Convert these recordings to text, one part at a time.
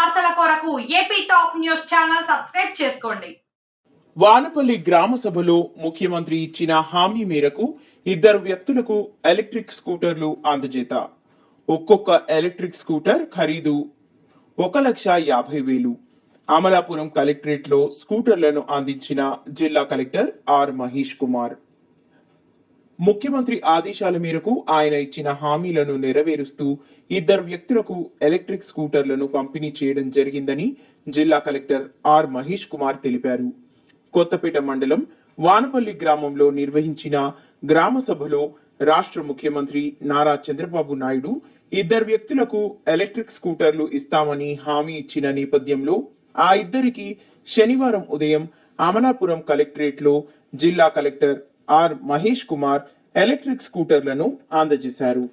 వార్తల కొరకు AP top news channel subscribe చేసుకోండి. వానపల్లి గ్రామ సభలో ముఖ్యమంత్రి ఇచ్చిన హామీ మేరకు ఇద్దరు వ్యక్తులకు ఎలక్ట్రిక్ స్కూటర్లు అందజేత. ఒక్కొక్క ఎలక్ట్రిక్ స్కూటర్ ఖరీదు ఒక లక్ష యాభై వేలు. అమలాపురం కలెక్టరేట్లో స్కూటర్లను అందించిన జిల్లా కలెక్టర్ ఆర్ మహేష్ కుమార్. ముఖ్యమంత్రి ఆదేశాల మేరకు ఆయన ఇచ్చిన హామీలను నెరవేరుస్తూ ఇద్దరు వ్యక్తులకు ఎలక్ట్రిక్ స్కూటర్లను పంపిణీ చేయడం జరిగిందని జిల్లా కలెక్టర్ ఆర్ మహేష్ కుమార్ తెలిపారు. కొత్తపేట మండలం వానపల్లి గ్రామంలో నిర్వహించిన గ్రామ సభలో రాష్ట్ర ముఖ్యమంత్రి నారా చంద్రబాబు నాయుడు ఇద్దరు వ్యక్తులకు ఎలక్ట్రిక్ స్కూటర్లు ఇస్తామని హామీ ఇచ్చిన నేపథ్యంలో ఆ ఇద్దరికి శనివారం ఉదయం అమలాపురం కలెక్టరేట్లో జిల్లా collector R Mahesh Kumar electric స్కూటర్లను అందజేశారు.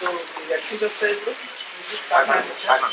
సో ఇది వస్తాయి ఇప్పుడు 开门，开门